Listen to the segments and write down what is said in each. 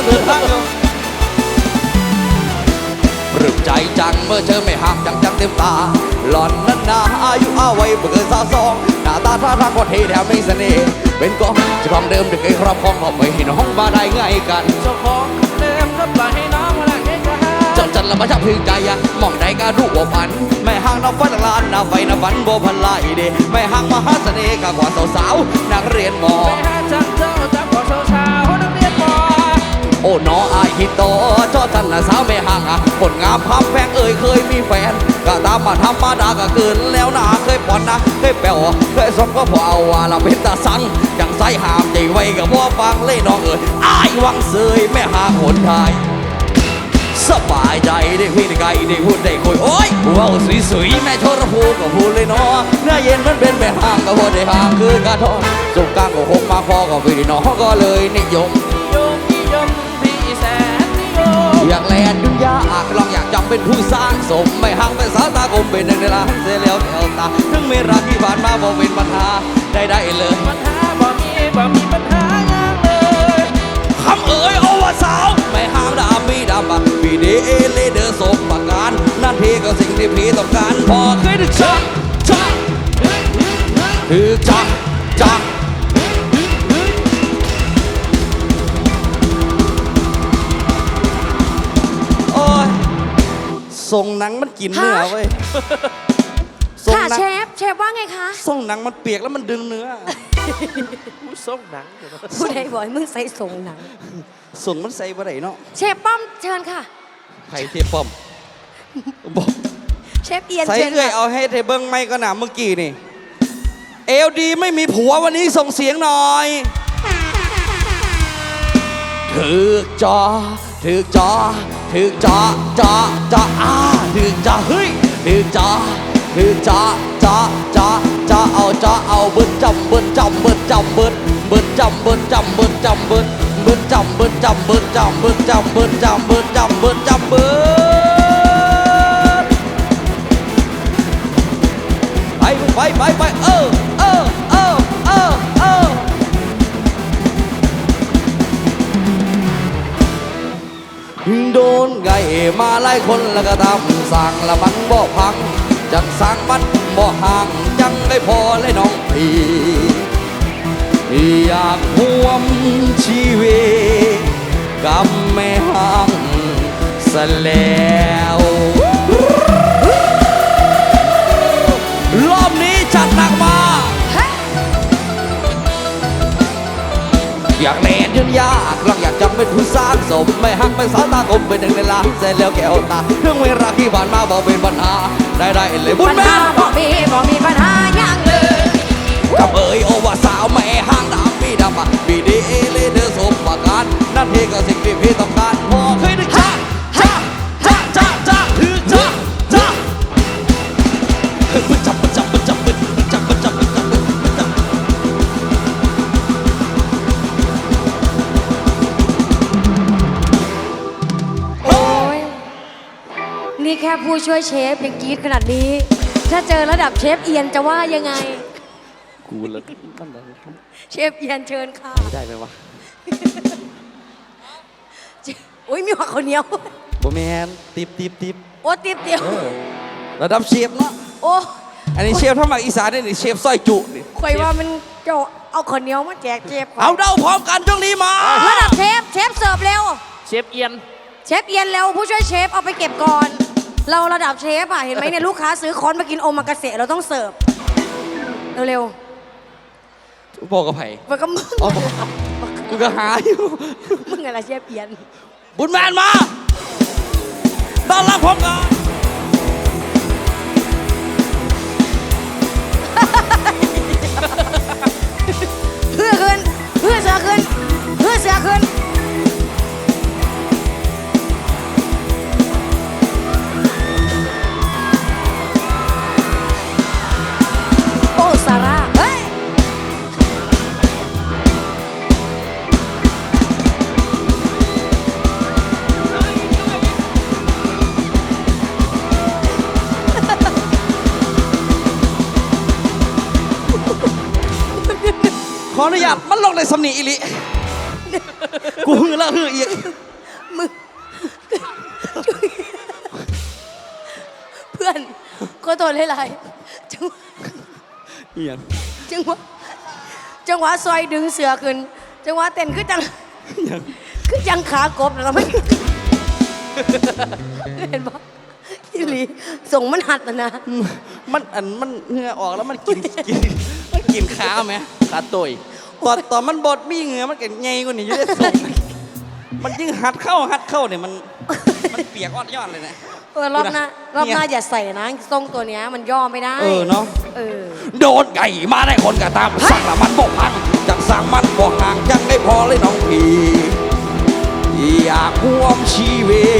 กำลังเดินทางอยู่ปรึกใจจังเมื่อเจอไม่ห้างจังจังเต็มตา หล่อนนั้นนาอายุอาวัยเบิกสาวสอง หน้าตาท่าทางก็เท่แถมมีเสน่ห์เป็นกองจะของเดิมที่เคยครอบครองเอาไปให้น้องมาได้ไงกันเจ้าของเดิมก็ปล่อยให้น้องละเกะกะจนจันละมาชับพึงใจอะมองใดก็รู้ว่าพันแม่ห้างน้าฟันลานน้าไฟน้าฝันบ่พันลายเดแม่ห้างมหาเสน่ห์กกว่าสาวๆนักเรียนมอ น้ออายฮิตโตจอบทันนะสาวไม่ห่างอะผลงามพับแพงเอ่ยเคยมีแฟนก็ตามมาธรรมดาก็เกินแล้วนะเคยผ่อนนะเคยแปลวเคยสมก็พอเอาว่าเราเป็นตาสังจังใส่หามใจไว้กับว่าฟังเลยน้องเอ่ยอายวังเสยแม่ห่างหนไทยสบายใจได้พี่ได้ไกลได้พูดได้คุยโอ้ยว้าวสวยๆแม่โทรพูก็พูดเลยเนาะเนื้อเย็นมันเป็นแม่ห่างก็พูดได้ห่างคือกระทอนสุกกลางก็คงมาพอก็พี่น้องก็เลยนิยม อยากแลนดุนยาอากลองอยากจำเป็นผู้สร้างสม ไม่ห่างเป็นสาวตาคมเป็นหนึ่งในล้านเสียแล้วแถวตา ถึงเมรักที่ผ่านมาบ่เป็นปัญหาได้ได้เลยปัญหาบ่มีบ่มีปัญหาอย่างเลยคำเอ๋ยโอวาสาว ไม่ห้ามดามีดาบปีเดเอเลเดอร์สมประการนั่นทีก็สิ่งที่พี่ต้องการพอเคยดึกชักชักถึกจักจัก ส่งหนังมันกินเนื้อเว้ยส่งค่ะหนังเชฟเชฟว่าไงคะส่งหนังมันเปียกแล้วมันดึงเนื้อผู้ส่งหนังเดี๋ยวนะผู้ใดบอกให้มึงใส่ส่งหนังส่งมันใส่บ่ได้เนาะเชฟป้อมเชิญค่ะ ไผ่เทียบป้อมบอกเชฟเอียนใส่เชิญเอื้อยค่ะเอาให้เทเบิ้งไม่ก็หนาเมื่อกี้นี่เอลดีไม่มีผัววันนี้ส่งเสียงหน่อยถึกจอถึกจอ ถือจอจอจออ้าถือจอเฮ้ยถือจอถือจอจอจอจอเอาจอเอาเบิดจำเบิดจำเบิดจำเบิดเบิดจำเบิดจำเบิดจำเบิดเบิดจำเบิดจำเบิดจำเบิดจำเบิดจำเบิดจำเบิดจำเบิด โดนไงมาไล่คนแล้วก็ทำสั่งละมันบ่พัง จังสั่งมันบ่ห่างจังได้พอเลยน้องพี่อยากห่วมชีวิตกับแม่ห้างสแล เป็นผู้สร้างสม ไม่หักเป็นสาวตากลมเป็นหนึ่งในล้านเสร็จแล้วแก้วตาเรื่องเวลาที่ผ่านมาบอกเป็นปัญหา ได้ได้เลยบุญปัญแม่หาบอกมีบอกมีปัญหาอย่างเลยกับเอ๋ยโอว่าสาวแม่ นี่แค่ผู้ช่วยเชฟยังกรี๊ดขนาดนี้ ถ้าเจอระดับเชฟเอียนจะว่ายังไง กูเลยมันได้เชฟเอียนเชิญค่ะได้ไหมวะอุ้ยมีหัวข้าวเหนียวบแมนติบติบติบโอ้ติบเดียวระดับเชฟเนาะโอ้อันนี้เชฟถ้ามาอีสานนี่เชฟสร้อยจุนี่ข่อยว่ามันเจะเอาข้าวเหนียวมาแจกเชฟข่ยเอาเดาพร้อมกันช่วงนี้มาระดับเชฟเชฟเสิร์ฟเร็ว เชฟเอียน เชฟเอียนเร็วผู้ช่วยเชฟเอาไปเก็บก่อน เราระดับเชฟอะเห็นไหมเนี่ยลูกค้าซื้อคอนมากินโอมากาเสะเราต้องเสิร์ฟเร็วบอกกับไผ่ๆมันก็มึงอ๋อกูก็หาอยู่มึงอะไรเชฟเอียน บุญแมนมาต้อนรับพร้อมกันาดมันลงในสำนีอิลิกูหือละหืออีกมึงเพื่อนก็ตัวหลายๆจังเอียงจังหวะจังหวะซอยดึงเสือขึ้น จังหวะเต้นคือจังเอียงคือจังขากบแล้วไม่เห็นปะอีหลีส่งมันหัดน่ะนะ มันอันมันเหงื่อออกแล้วมันกินกินมันกินข้าวไหมขาตุย ตอนตอนมันบดมีเหงื่อมันก็ไงกว่านี้อยู่ได้ส่งมันยิ่งหัดเข้าหัดเข้าเนี่ยมันมันเปียกอ่อนยอดเลยนะ เออรอบหน้าเนี่ยรอบหน้าอย่าใส่นะทรงตัวเนี้ยมันย่อไม่ได้เออเนาะเออโดนไก่มาได้คนก็ตามสั่งละมันบอกพังจังสั่งมันบอกห่างจังไม่พอเลยน้องพี่อยากห่วมชีวิต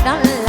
บ่จั